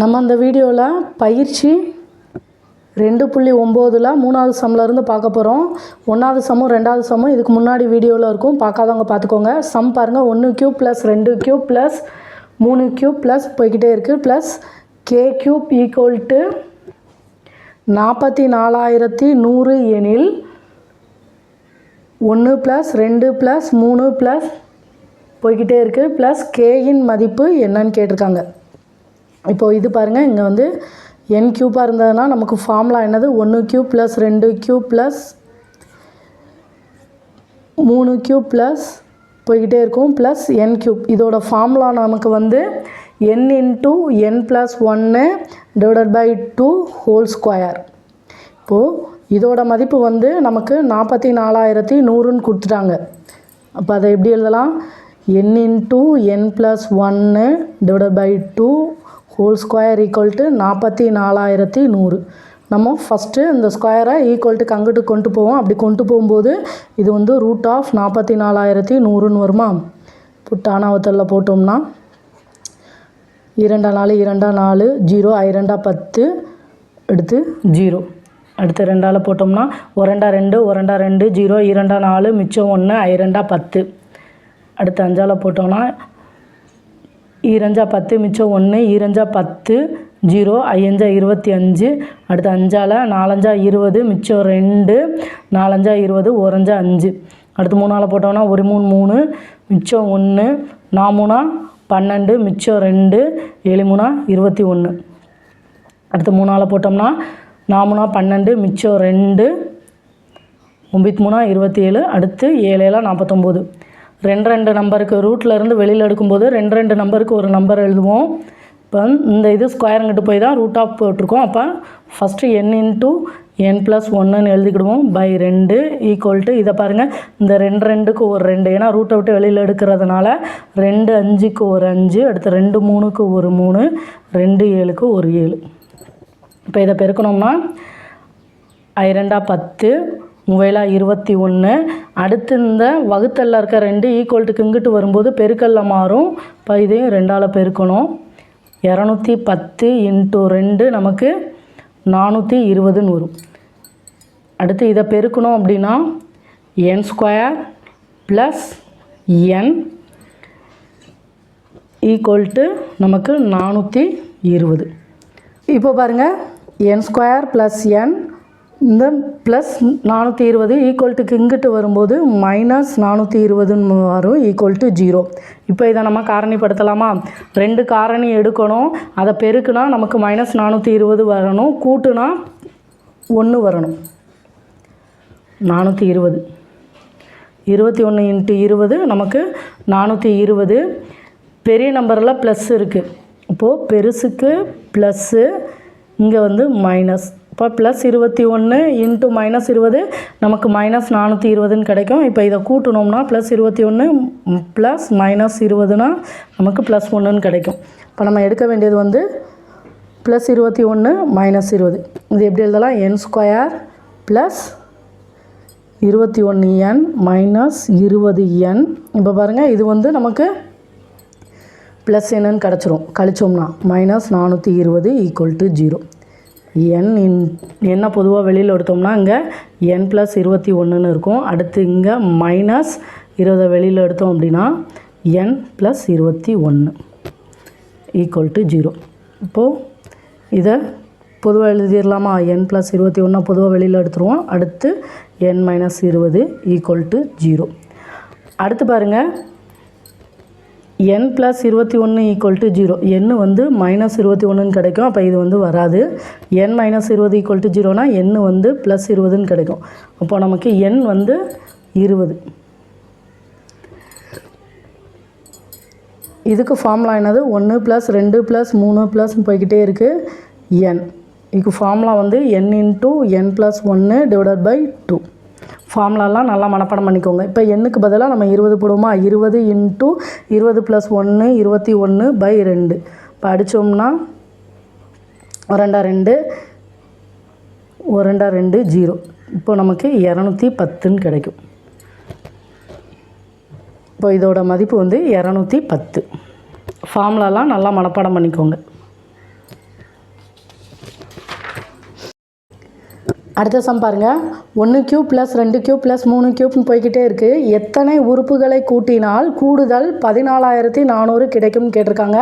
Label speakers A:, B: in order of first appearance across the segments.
A: நம்ம அந்த வீடியோவில் பயிற்சி ரெண்டு புள்ளி ஒம்போதில் மூணாவது சம்லேருந்து பார்க்க போகிறோம் ஒன்றாவது சமம் ரெண்டாவது சமம் இதுக்கு முன்னாடி வீடியோவில் இருக்கும். பார்க்காதவங்க பார்த்துக்கோங்க. சம் பாருங்கள் ஒன்று கியூப் ப்ளஸ் ரெண்டு கியூப் ப்ளஸ் மூணு கியூப் ப்ளஸ் போய்கிட்டே இருக்குது plus K cube equal to நாற்பத்தி நாலாயிரத்தி நூறு எனில் ஒன்று ப்ளஸ் ரெண்டு ப்ளஸ் மூணு ப்ளஸ் போய்கிட்டே இருக்குது ப்ளஸ் கேயின் மதிப்பு என்னன்னு கேட்டிருக்காங்க. இப்போது இது பாருங்கள் இங்கே வந்து என் கியூப்பாக இருந்ததுன்னா நமக்கு ஃபார்முலா என்னது? ஒன்று க்யூ ப்ளஸ் ரெண்டு க்யூ ப்ளஸ் மூணு க்யூ ப்ளஸ் போய்கிட்டே இருக்கும். ப்ளஸ் என் கியூப் இதோட ஃபார்முலா நமக்கு வந்து என் இன்ட்டு என் ப்ளஸ் ஒன்று divided by two whole square இப்போது இதோட மதிப்பு வந்து நமக்கு நாற்பத்தி நாலாயிரத்தி நூறுன்னு கொடுத்துட்டாங்க. அப்போ அதை எப்படி எழுதலாம்? என் இன்ட்டு என் ப்ளஸ் ஒன்று divided by two whole square equal to நாற்பத்தி நாலாயிரத்தி நூறு. நம்ம ஃபஸ்ட்டு இந்த ஸ்கொயரை ஈக்குவல்ட்டுக்கு டு அங்கிட்டு கொண்டு போவோம். அப்படி கொண்டு போகும்போது இது வந்து ரூட் ஆஃப் நாற்பத்தி நாலாயிரத்தி நூறுன்னு வருமா? புட்டானாவத்தலில் போட்டோம்னா இரண்டா நாலு இரண்டா நாலு ஜீரோ இரண்டா பத்து எடுத்து ஜீரோ அடுத்து ரெண்டால் போட்டோம்னா ஒரண்டா ரெண்டு ஒரண்டா ரெண்டு ஜீரோ இரண்டா நாலு மிச்சம் ஒன்று ஐரெண்டா பத்து. அடுத்து அஞ்சால் போட்டோம்னா ஈரஞ்சா பத்து மிச்சம் ஒன்று ஈரஞ்சா பத்து ஜீரோ ஐயஞ்சா இருபத்தி அஞ்சு அடுத்து அஞ்சால் நாலஞ்சா இருபது மிச்சம் ரெண்டு நாலஞ்சா இருபது ஓரஞ்சா அஞ்சு. அடுத்து மூணால் போட்டோம்னா ஒரு மூணு மூணு மிச்சம் ஒன்று நாமூணா பன்னெண்டு மிச்சம் ரெண்டு ஏழு மூணா இருபத்தி ஒன்று அடுத்து மூணால் போட்டோம்னா நாமூணா பன்னெண்டு மிச்சம் ரெண்டு ஒம்பத்தி மூணா இருபத்தி ஏழு அடுத்து ஏழு ஏழா நாற்பத்தொம்போது ரெண்டு ரெண்டு நம்பருக்கு ரூட்லேருந்து வெளியில் எடுக்கும்போது ரெண்டு ரெண்டு நம்பருக்கு ஒரு நம்பர் எழுதுவோம். இப்போ இந்த இது ஸ்கொயருங்கிட்டு போய் தான் ரூட் ஆஃப் போட்டிருக்கோம். அப்போ first N into N plus ஒன்றுன்னு எழுதிக்கிடுவோம். பை ரெண்டு ஈக்குவல் டு இதை பாருங்கள் இந்த ரெண்டு ரெண்டுக்கு ஒரு ரெண்டு. ஏன்னா ரூட்டை விட்டு வெளியில் எடுக்கிறதுனால ரெண்டு அஞ்சுக்கு ஒரு அஞ்சு அடுத்து ரெண்டு மூணுக்கு ஒரு மூணு ரெண்டு ஏழுக்கு ஒரு ஏழு. இப்போ இதை பெருக்கணும்னா ஐரெண்டா பத்து மூவேலா இருபத்தி ஒன்று. அடுத்து இந்த வகுத்தல்ல இருக்க ரெண்டு ஈக்குவல்ட்டுக்கு இங்கிட்டு வரும்போது பெருக்கல்ல மாறும். இப்போ இதையும் ரெண்டால் பெருக்கணும். இரநூத்தி பத்து இன்ட்டு ரெண்டு நமக்கு நானூற்றி இருபதுன்னு வரும். அடுத்து இதை பெருக்கணும் அப்படின்னா N square plus N equal to நமக்கு நானூற்றி இருபது. இப்போ பாருங்கள் என் ஸ்கொயர் ப்ளஸ் என் இந்த ப்ளஸ் நானூற்றி இருபது ஈக்குவல்ட்டுக்கு இங்கிட்டு வரும்போது மைனஸ் நானூற்றி இருபதுன்னு வரும் ஈக்குவல் டு ஜீரோ இப்போ இதை நம்ம காரணிப்படுத்தலாமா? ரெண்டு காரணி எடுக்கணும். அதை பெருக்குனா நமக்கு மைனஸ் நானூற்றி இருபது வரணும். கூட்டுனா ஒன்று வரணும். நானூற்றி இருபது. இருபத்தி ஒன்று இன்ட்டு இருபது நமக்கு நானூற்றி இருபது. பெரிய நம்பரில் ப்ளஸ் இருக்குது இப்போது பெருசுக்கு ப்ளஸ்ஸு இங்கே வந்து மைனஸ் இப்போ ப்ளஸ் இருபத்தி ஒன்று இன்ட்டு மைனஸ் இருபது நமக்கு மைனஸ் நானூற்றி இருபதுன்னு கிடைக்கும். இப்போ இதை கூட்டணும்னா ப்ளஸ் இருபத்தி ஒன்று ப்ளஸ் மைனஸ் இருபதுனா நமக்கு ப்ளஸ் ஒன்றுன்னு கிடைக்கும். இப்போ நம்ம எடுக்க வேண்டியது வந்து ப்ளஸ் இருபத்தி ஒன்று மைனஸ் இருபது. இது எப்படி எழுதலாம்? என் ஸ்கொயர் ப்ளஸ் இருபத்தி ஒன்று என் மைனஸ் இருபது என் இப்போ பாருங்கள் இது வந்து நமக்கு ப்ளஸ் என்னன்னு கிடச்சிரும். கழிச்சோம்னா மைனஸ் நானூற்றி இருபது equal to zero N in என்ன பொதுவாக வெளியில் எடுத்தோம்னா இங்கே என் ப்ளஸ் இருபத்தி ஒன்றுன்னு இருக்கும். அடுத்து இங்கே மைனஸ் இருபதை வெளியில் எடுத்தோம் அப்படின்னா என் ப்ளஸ் இருபத்தி ஒன்று ஈக்குவல் டு ஜீரோ இப்போது இதை பொதுவாக எழுதிடலாமா? என் ப்ளஸ் இருபத்தி ஒன்றா பொதுவாக வெளியில் எடுத்துருவோம். அடுத்து என் மைனஸ் இருபது ஈக்குவல் டு ஜீரோ அடுத்து பாருங்கள் என் ப்ளஸ் இருபத்தி ஒன்று ஈக்குவல் டு ஜீரோ என் வந்து மைனஸ் இருபத்தி ஒன்றுன்னு கிடைக்கும். அப்போ இது வந்து வராது. என் மைனஸ் இருபது ஈக்குவல் டு ஜீரோனா என் வந்து ப்ளஸ் இருபதுன்னு கிடைக்கும். அப்போ நமக்கு என் வந்து இருபது. இதுக்கு ஃபார்முலா என்னது? ஒன்று ப்ளஸ் ரெண்டு ப்ளஸ் மூணு ப்ளஸ் போய்கிட்டே இருக்குது என் இதுக்கு ஃபார்முலா வந்து என் இன்ட்டு என் ப்ளஸ் ஒன்று டிவைடட் பை டூ ஃபார்முலாலாம் நல்லா மனப்பாடம் பண்ணிக்கோங்க. இப்போ எண்ணுக்கு பதிலாக நம்ம இருபது போடுவோமா? இருபது இன்ட்டு இருபது ப்ளஸ் ஒன்று இருபத்தி ஒன்று பை ரெண்டு. இப்போ அடித்தோம்னா ரெண்டா ரெண்டு ஒரு ரெண்டா ரெண்டு ஜீரோ இப்போ நமக்கு இரநூத்தி பத்துன்னு கிடைக்கும். இப்போ இதோட மதிப்பு வந்து இரநூத்தி பத்து. ஃபார்முலாலாம் நல்லா மனப்பாடம் பண்ணிக்கோங்க. அடுத்த சம் பாருங்கள் ஒன்று கியூ ப்ளஸ் ரெண்டு கியூ ப்ளஸ் மூணு கியூப்னு போய்கிட்டே இருக்குது எத்தனை உறுப்புகளை கூட்டினால் கூடுதல் பதினாலாயிரத்தி நானூறு கிடைக்கும்னு கேட்டிருக்காங்க.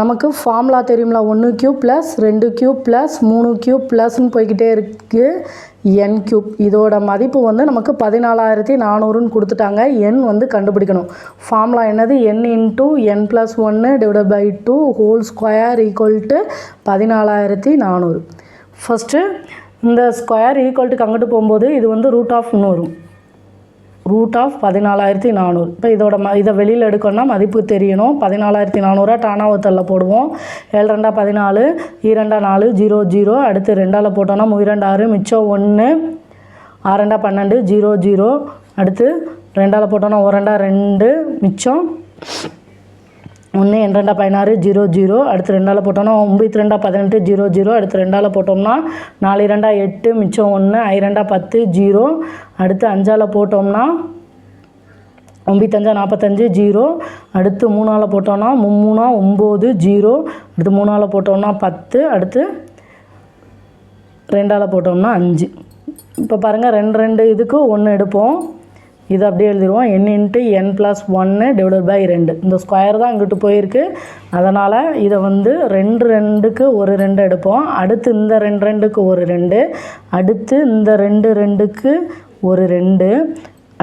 A: நமக்கு ஃபார்முலா தெரியுங்களா ஒன்று கியூப் ப்ளஸ் ரெண்டு கியூப் ப்ளஸ் மூணு கியூப் ப்ளஸ்ன்னு போய்கிட்டே இருக்குது என் கியூப். இதோட மதிப்பு வந்து நமக்கு பதினாலாயிரத்தி நானூறுன்னு கொடுத்துட்டாங்க. என் வந்து கண்டுபிடிக்கணும். ஃபார்முலா என்னது? என் இன்ட்டு என் ப்ளஸ் ஒன்று divide by two whole square equal to பதினாலாயிரத்தி நானூறு. ஃபஸ்ட்டு இந்த ஸ்கொயர் ஈக்குவல்ட்டுக்கு அங்கிட்டு போகும்போது இது வந்து ரூட் ஆஃப் நூறு. ரூட் ஆஃப் பதினாலாயிரத்தி நானூறு. இப்போ இதோட ம இதை வெளியில் எடுக்கணும்னா மதிப்பு தெரியணும். பதினாலாயிரத்தி நானூறுரூவா டானாவத்தலில் போடுவோம். ஏழு ரெண்டா பதினாலு ஈரெண்டா நாலு ஜீரோ ஜீரோ. அடுத்து ரெண்டால் போட்டோன்னா முயிரெண்டு ஆறு மிச்சம் ஒன்று ஆரெண்டா பன்னெண்டு ஜீரோ ஜீரோ. அடுத்து ரெண்டால் போட்டோன்னா ஒரு ரெண்டா ரெண்டு மிச்சம் ஒன்று ரெண்டா பதினாறு ஜீரோ ஜீரோ. அடுத்து ரெண்டால் போட்டோம்னா ஒம்பது ரெண்டா பதினெட்டு ஜீரோ ஜீரோ. அடுத்து ரெண்டால் போட்டோம்னா நாலு ரெண்டா எட்டு மிச்சம் ஒன்று ஐ ரெண்டா பத்து ஜீரோ. அடுத்து அஞ்சால் போட்டோம்னா ஒம்பத்தஞ்சா நாற்பத்தஞ்சு ஜீரோ. அடுத்து மூணால் போட்டோம்னா மும்மூணா ஒம்பது ஜீரோ. அடுத்து மூணால் போட்டோம்னா பத்து. அடுத்து ரெண்டால் போட்டோம்னா அஞ்சு. இப்போ பாருங்கள் ரெண்டு ரெண்டு இதுக்கு ஒன்று எடுப்போம். இது அப்படியே எழுதிடுவோம் என் இன்ட்டு என் ப்ளஸ் ஒன்று டிவைடட் பை ரெண்டு. இந்த ஸ்கொயர் தான் இங்கிட்டு போயிருக்கு. அதனால் இதை வந்து ரெண்டு ரெண்டுக்கு ஒரு ரெண்டு எடுப்போம். அடுத்து இந்த ரெண்டு ரெண்டுக்கு ஒரு ரெண்டு. அடுத்து இந்த ரெண்டு ரெண்டுக்கு ஒரு ரெண்டு.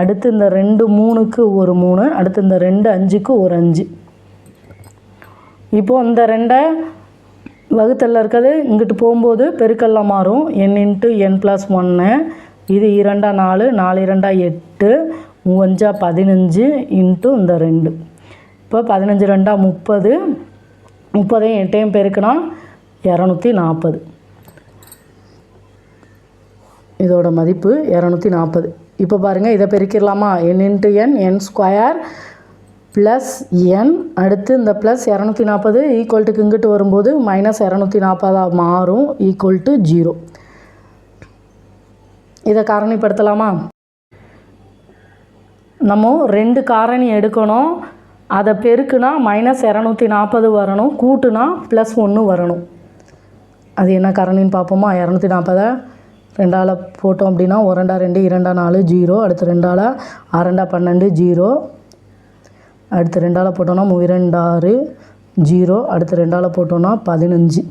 A: அடுத்து இந்த ரெண்டு மூணுக்கு ஒரு மூணு. அடுத்து இந்த ரெண்டு அஞ்சுக்கு ஒரு அஞ்சு. இப்போது இந்த ரெண்டை வகுத்தலில் இருக்கிறது இங்கிட்டு போகும்போது பெருக்கல்ல மாறும். என் இன்ட்டு என் ப்ளஸ் ஒன்று இது இரண்டா நாலு. நாலு இரண்டா எட்டு. மூவஞ்சா பதினஞ்சு இன்ட்டு இந்த ரெண்டு. இப்போ பதினஞ்சு ரெண்டா முப்பது முப்பதையும் எட்டையும் பெருக்கினா இரநூத்தி நாற்பது. இதோட மதிப்பு இரநூத்தி நாற்பது. இப்போ பாருங்கள் இதை பெருக்கிடலாமா? N into n n square plus n அடுத்து இந்த ப்ளஸ் இரநூத்தி நாற்பது ஈக்குவல்ட்டுக்கு இங்கிட்டு வரும்போது மைனஸ் இரநூத்தி நாற்பதாக மாறும் ஈக்குவல் டு ஜீரோ இதை காரணிப்படுத்தலாமா? நம்ம ரெண்டு காரணி எடுக்கணும். அதை பெருக்குனா மைனஸ் இரநூத்தி நாற்பது வரணும். கூட்டுனா ப்ளஸ் ஒன்று வரணும். அது என்ன காரணின்னு பார்ப்போமா? இரநூத்தி நாற்பதை ரெண்டால் போட்டோம் அப்படின்னா ஒரண்டா ரெண்டு இரண்டா நாலு ஜீரோ. அடுத்து ரெண்டால் ஆறண்டா பன்னெண்டு ஜீரோ. அடுத்து ரெண்டால் போட்டோன்னா இரண்டாறு ஜீரோ. அடுத்து ரெண்டால் போட்டோன்னா பதினஞ்சு.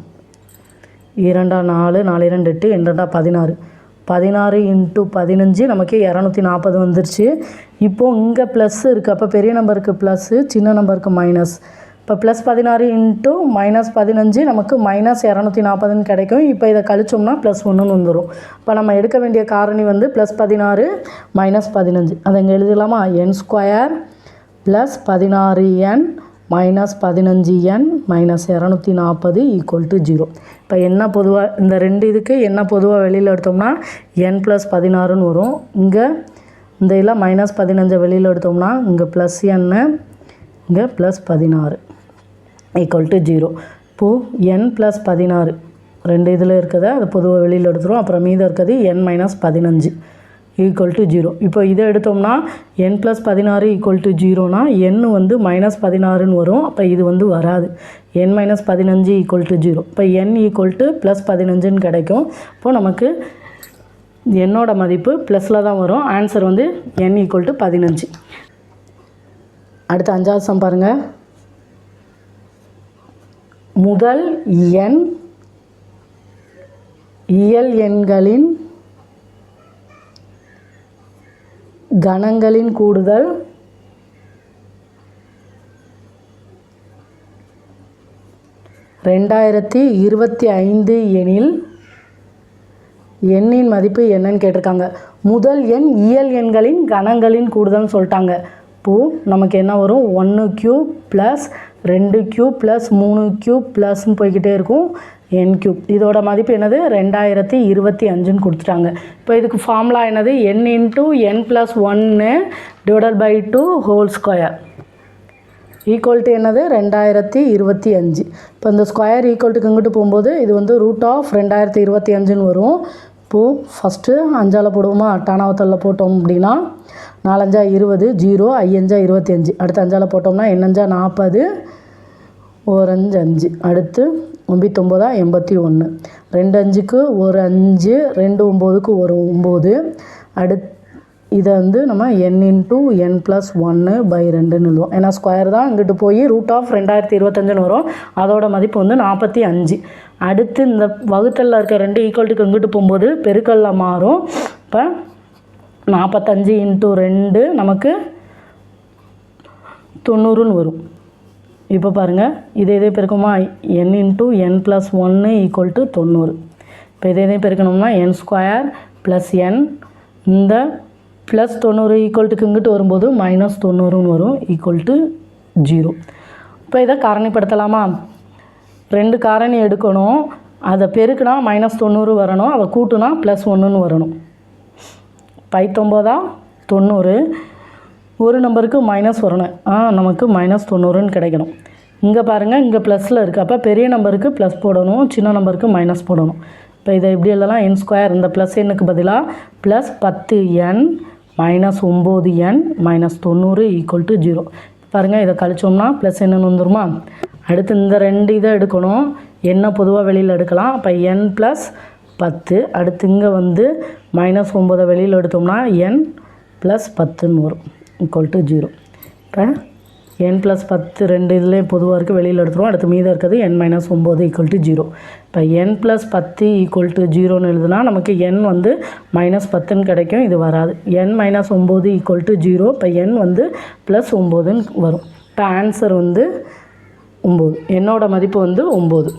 A: இரண்டா நாலு நாலு இரண்டு எட்டு ரெண்டா பதினாறு. பதினாறு இன்ட்டு பதினஞ்சு நமக்கு இரநூத்தி நாற்பது வந்துருச்சு. இப்போது இங்கே ப்ளஸ் இருக்குது அப்போ பெரிய நம்பருக்கு ப்ளஸ்ஸு சின்ன நம்பருக்கு மைனஸ் இப்போ ப்ளஸ் பதினாறு இன்ட்டு மைனஸ் பதினஞ்சு நமக்கு மைனஸ் இரநூத்தி நாற்பதுன்னு கிடைக்கும். இப்போ இதை கழிச்சோம்னா ப்ளஸ் ஒன்றுன்னு வந்துடும் இப்போ நம்ம எடுக்க வேண்டிய காரணி வந்து ப்ளஸ் பதினாறு மைனஸ் பதினஞ்சு. அதை இங்கே எழுதலாமா? என் ஸ்கொயர் ப்ளஸ் பதினாறு என் மைனஸ் பதினஞ்சு என் மைனஸ் இரநூத்தி நாற்பது ஈக்குவல் டு ஜீரோ இப்போ என்ன பொதுவாக இந்த ரெண்டு இதுக்கு என்ன பொதுவாக வெளியில் எடுத்தோம்னா என் ப்ளஸ் பதினாறுன்னு வரும். இங்கே இந்த இதில் மைனஸ் பதினஞ்சை வெளியில் எடுத்தோம்னா இங்கே ப்ளஸ் என்னு இங்கே ப்ளஸ் பதினாறு ஈக்குவல் டு ஜீரோ இப்போது என் ப்ளஸ் பதினாறு ரெண்டு இதில் இருக்கிறத அது பொதுவாக வெளியில் எடுத்துரும் அப்புறம் மீதம் இருக்கிறது என் மைனஸ் பதினஞ்சு. ஈக்குவல் டு ஜீரோ இப்போ இதை எடுத்தோம்னா என் ப்ளஸ் பதினாறு ஈக்குவல் டு ஜீரோனா என் வந்து மைனஸ் பதினாறுன்னு வரும். அப்போ இது வந்து வராது. என் மைனஸ் பதினஞ்சு ஈக்குவல் டு ஜீரோ இப்போ என் ஈக்குவல் டு ப்ளஸ் பதினஞ்சுன்னு கிடைக்கும். இப்போது நமக்கு என்னோட மதிப்பு ப்ளஸில் தான் வரும். ஆன்சர் வந்து என் ஈக்குவல் டு பதினஞ்சு. அடுத்த அஞ்சாவது சம் பாருங்கள் முதல் எண் இயல் எண்களின் கணங்களின் கூடுதல் ரெண்டாயிரத்தி இருபத்தி ஐந்து எனில் எண்ணின் மதிப்பு என்னன்னு கேட்டிருக்காங்க. முதல் எண் இயல் எண்களின் கணங்களின் கூடுதல்னு சொல்லிட்டாங்க. இப்போது நமக்கு என்ன வரும்? ஒன்று க்யூ ப்ளஸ் ரெண்டு க்யூ ப்ளஸ் மூணு க்யூ ப்ளஸ்ன்னு போய்கிட்டே இருக்கும். என் கியூப் இதோட மதிப்பு என்னது? ரெண்டாயிரத்தி இருபத்தி அஞ்சுன்னு கொடுத்துட்டாங்க. இப்போ இதுக்கு ஃபார்முலா என்னது? என் இன்ட்டு என் ப்ளஸ் ஒன்று divided by two whole square equal to என்னது? ரெண்டாயிரத்தி இருபத்தி அஞ்சு. இப்போ இந்த ஸ்கொயர் ஈக்குவல்ட்டுக்கு இங்கிட்டு போகும்போது இது வந்து ரூட் ஆஃப் ரெண்டாயிரத்தி இருபத்தி அஞ்சுன்னு வரும். இப்போது ஃபஸ்ட்டு அஞ்சால் போடுவோமா? டானாவத்தலில் போட்டோம் அப்படின்னா நாலஞ்சா இருபது ஜீரோ ஐயஞ்சா இருபத்தி அஞ்சு. அடுத்து அஞ்சால் போட்டோம்னா என்னஞ்சா நாற்பது ஓரஞ்சு அஞ்சு. அடுத்து ஒம்பத்தொம்போதா? எண்பத்தி ஒன்று. ரெண்டு அஞ்சுக்கு ஒரு அஞ்சு ரெண்டு ஒம்போதுக்கு ஒரு ஒம்பது. அடுத் இதை வந்து நம்ம என் இன்ட்டு என் ப்ளஸ் ஒன்று பை ரெண்டுன்னு எழுதுவோம். ஏன்னா ஸ்கொயர் தான் இங்கிட்டு போய் ரூட் ஆஃப் ரெண்டாயிரத்தி இருபத்தஞ்சுன்னு வரும். அதோட மதிப்பு வந்து நாற்பத்தி அஞ்சு. அடுத்து இந்த வகுத்தலில் இருக்க ரெண்டு ஈக்குவல்ட்டுக்கு இங்கிட்டு போகும்போது பெருக்கல்ல மாறும். இப்போ நாற்பத்தஞ்சு இன்ட்டு ரெண்டு நமக்கு தொண்ணூறுன்னு வரும். இப்போ பாருங்கள் இதே இதே பெருக்கமா என் இன்ட்டு என் ப்ளஸ் ஒன்று ஈக்குவல் டு தொண்ணூறு. இப்போ இதே இதே பெருக்கணும்னா என் ஸ்கொயர் ப்ளஸ் என் இந்த ப்ளஸ் தொண்ணூறு ஈக்குவல் டுக்கு இங்கிட்டு வரும்போது மைனஸ் தொண்ணூறுன்னு வரும் ஈக்குவல் டு ஜீரோ இப்போ இதை காரணிப்படுத்தலாமா? ரெண்டு காரணி எடுக்கணும் அதை பெருக்குனா மைனஸ் தொண்ணூறு வரணும் அதை கூட்டுனா ப்ளஸ் ஒன்றுன்னு வரணும். பைத்தொம்போதா தொண்ணூறு. ஒரு நம்பருக்கு மைனஸ் வரணும். ஆ நமக்கு மைனஸ் தொண்ணூறுன்னு கிடைக்கணும். இங்கே பாருங்கள் இங்கே ப்ளஸில் இருக்குது அப்போ பெரிய நம்பருக்கு ப்ளஸ் போடணும் சின்ன நம்பருக்கு மைனஸ் போடணும். இப்போ இதை எப்படி எழுதலாம். என் ஸ்கொயர் இந்த ப்ளஸ் எண்ணுக்கு பதிலாக ப்ளஸ் பத்து என் மைனஸ் ஒம்பது என் மைனஸ் தொண்ணூறு ஈக்குவல் டு ஜீரோ பாருங்கள் இதை கழிச்சோம்னா ப்ளஸ் என்னன்னு வந்துருமா? அடுத்து இந்த ரெண்டு இதை எடுக்கணும். என்ன பொதுவாக வெளியில் எடுக்கலாம். அப்போ என் ப்ளஸ் பத்து. அடுத்து இங்கே வந்து மைனஸ் ஒம்பதை வெளியில் எடுத்தோம்னா என் ப்ளஸ் பத்துன்னு வரும். ஈக்குவல் டு ஜீரோ இப்போ என் ப்ளஸ் பத்து ரெண்டு இதுலேயும் பொதுவாக இருக்குது வெளியில் எடுத்துருவோம். அடுத்து மீதம் இருக்கிறது என் மைனஸ் ஒம்பது ஈக்குவல் டு ஜீரோ இப்போ என் ப்ளஸ் பத்து ஈக்குவல் டு ஜீரோன்னு எழுதுனா நமக்கு என் வந்து மைனஸ் பத்துன்னு கிடைக்கும். இது வராது. என் மைனஸ் ஒம்பது ஈக்குவல் டு ஜீரோ இப்போ என் வந்து ப்ளஸ் ஒம்போதுன்னு வரும். இப்போ ஆன்சர் வந்து ஒம்பது என்னோடய மதிப்பு வந்து ஒம்பது